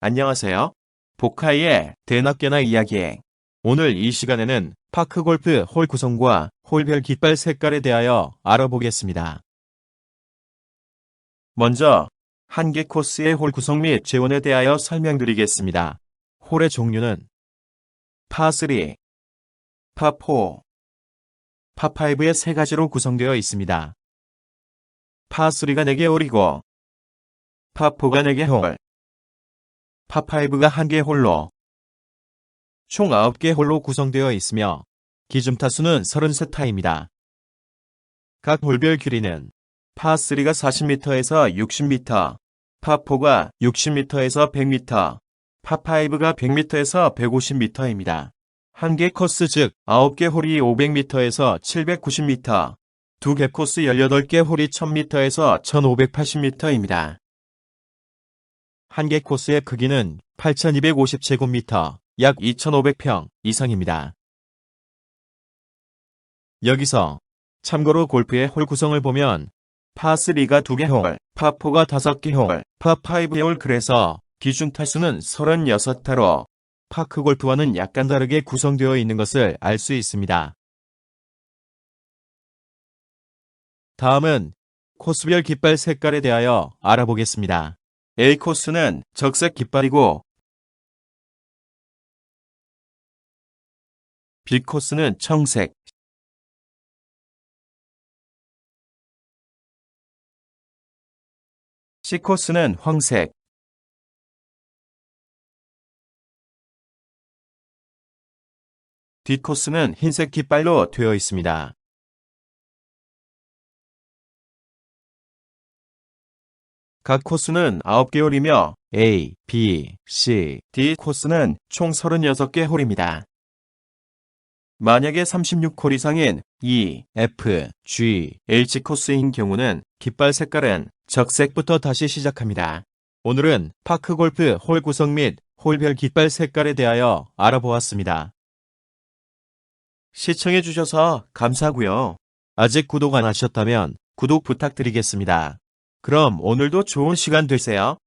안녕하세요. 보카이의 대낮게나 이야기. 오늘 이 시간에는 파크 골프 홀 구성과 홀별 깃발 색깔에 대하여 알아보겠습니다. 먼저 한 개 코스의 홀 구성 및 재원에 대하여 설명드리겠습니다. 홀의 종류는 파3, 파4, 파5의 세 가지로 구성되어 있습니다. 파3가 4개 홀이고 파4가 4개 홀, 파5가 1개 홀로 총 9개 홀로 구성되어 있으며 기준 타수는 33타입니다. 각 홀별 길이는 파3가 40m에서 60m, 파4가 60m에서 100m, 파5가 100m에서 150m입니다. 한 개 코스 즉 9개 홀이 500m에서 790m, 두 개 코스 18개 홀이 1000m에서 1580m입니다. 한 개 코스의 크기는 8250제곱미터, 약 2500평 이상입니다. 여기서 참고로 골프의 홀 구성을 보면 파3가 2개 홀, 파4가 5개 홀, 파5의 홀 그래서 기준 타수는 36타로 파크 골프와는 약간 다르게 구성되어 있는 것을 알 수 있습니다. 다음은 코스별 깃발 색깔에 대하여 알아보겠습니다. A 코스는 적색 깃발이고 B 코스는 청색, C 코스는 황색, D 코스는 흰색 깃발로 되어 있습니다. 각 코스는 9개 홀이며 A, B, C, D 코스는 총 36개 홀입니다. 만약에 36홀 이상인 E, F, G, H 코스인 경우는 깃발 색깔은 적색부터 다시 시작합니다. 오늘은 파크 골프 홀 구성 및 홀별 깃발 색깔에 대하여 알아보았습니다. 시청해주셔서 감사하고요. 아직 구독 안 하셨다면 구독 부탁드리겠습니다. 그럼 오늘도 좋은 시간 되세요.